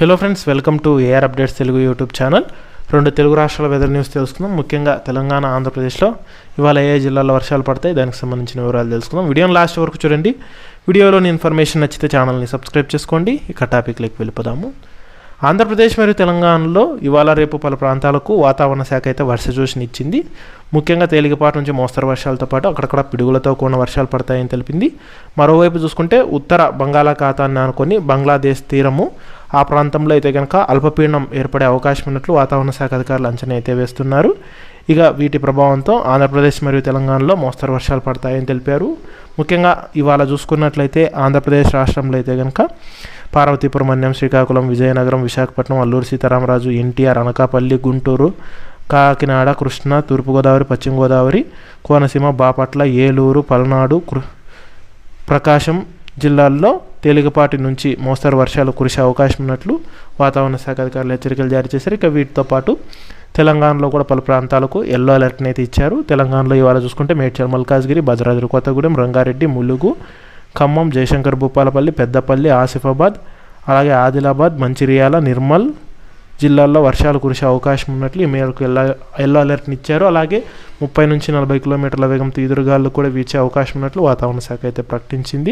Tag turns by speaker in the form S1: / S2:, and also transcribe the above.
S1: Hello friends welcome to AR updates Telugu YouTube channel రెండు తెలుగు రాష్ట్రాల weather news తెలుసుకుందాం. ముఖ్యంగా తెలంగాణ ఆంధ్రప్రదేశ్లో ఇవాళ ఏ జిల్లాలో వర్షాలు పడతాయి దానికి సంబంధించిన వివరాలు తెలుసుకుందాం. వీడియోని లాస్ట్ వరకు చూడండి. వీడియోలోని ఇన్ఫర్మేషన్ నచ్చితే ఛానల్ని సబ్స్క్రైబ్ చేసుకోండి. ఇక టాపిక్లోకి వెళ్ళిపోదాము. ఆంధ్రప్రదేశ్ మరియు తెలంగాణలో ఇవాళ రేపు పలు ప్రాంతాలకు వాతావరణ శాఖ అయితే వర్ష సూచన ఇచ్చింది. ముఖ్యంగా తేలికపాటి నుంచి మోస్తరు వర్షాలతో పాటు అక్కడక్కడ పిడుగులతో కూడిన వర్షాలు పడతాయని తెలిపింది. మరోవైపు చూసుకుంటే ఉత్తర బంగాళాఖాతాన్ని అనుకొని బంగ్లాదేశ్ తీరము ఆ ప్రాంతంలో అయితే కనుక అల్పపీడనం ఏర్పడే అవకాశం ఉన్నట్లు వాతావరణ శాఖ అధికారులు అంచనా అయితే వేస్తున్నారు. ఇక వీటి ప్రభావంతో ఆంధ్రప్రదేశ్ మరియు తెలంగాణలో మోస్తరు వర్షాలు పడతాయని తెలిపారు. ముఖ్యంగా ఇవాళ చూసుకున్నట్లయితే ఆంధ్రప్రదేశ్ రాష్ట్రంలో అయితే కనుక పార్వతీపురం అన్యం శ్రీకాకుళం విజయనగరం విశాఖపట్నం అల్లూరు సీతారామరాజు ఎన్టీఆర్ అనకాపల్లి గుంటూరు కాకినాడ కృష్ణా తూర్పుగోదావరి పశ్చిమ గోదావరి కోనసీమ బాపట్ల ఏలూరు పల్నాడు ప్రకాశం జిల్లాల్లో తేలికపాటి నుంచి మోస్తరు వర్షాలు కురిసే అవకాశం ఉన్నట్లు వాతావరణ శాఖ అధికారులు హెచ్చరికలు జారీ చేశారు. ఇక వీటితో పాటు తెలంగాణలో కూడా పలు ప్రాంతాలకు ఎల్లో అలర్ట్ని అయితే ఇచ్చారు. తెలంగాణలో ఇవాళ చూసుకుంటే మేడ్చల్ మల్కాజ్గిరి భద్రాద్రి కొత్తగూడెం రంగారెడ్డి ములుగు ఖమ్మం జయశంకర్ భూపాలపల్లి పెద్దపల్లి ఆసిఫాబాద్ అలాగే ఆదిలాబాద్ మంచిర్యాల నిర్మల్ జిల్లాల్లో వర్షాలు కురిసే అవకాశం ఉన్నట్లు ఈ మేరకు ఎల్లో ఎల్లో అలర్ట్ని ఇచ్చారు. అలాగే ముప్పై నుంచి నలభై కిలోమీటర్ల వేగంతో ఎదురుగాలు కూడా వీచే అవకాశం ఉన్నట్లు వాతావరణ శాఖ అయితే ప్రకటించింది.